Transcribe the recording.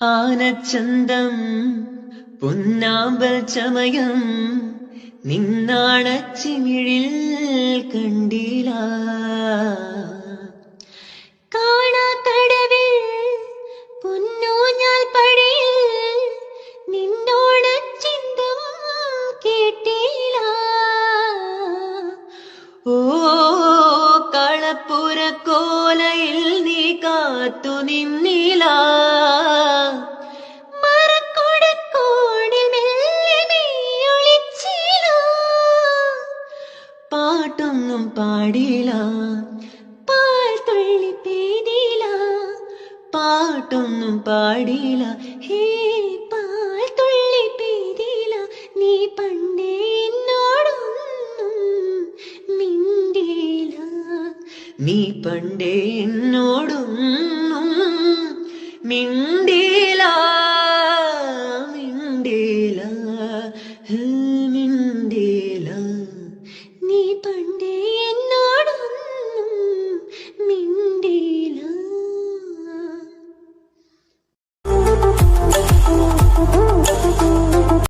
ആനച്ചന്തം പൊന്നാമ്പൽ ചമയം നിന്നാണച്ചിമിഴിൽ കണ്ടില്ല കാണാക്കടവിൽ പൊന്നൂഞ്ഞാൽ ഞാൻ നിന്നോട് ചിന്തം കേട്ടില്ല ഓ കളപ്പുര കോലയിൽ നീ കാത്തു നിന്നില്ല പാട്ടൊന്നും പാടില്ല. പാൽ തുള്ളി പേരില്ല പാട്ടൊന്നും പാടില്ല. ഹേ പാൽ തുള്ളി പേരില്ല നീ പണ്ടേ എന്നോടൊന്നും നീ പണ്ടേ എന്നോടൊന്നും മിണ്ടിയില്ല. മിണ്ടിയില്ല. Nghĩ.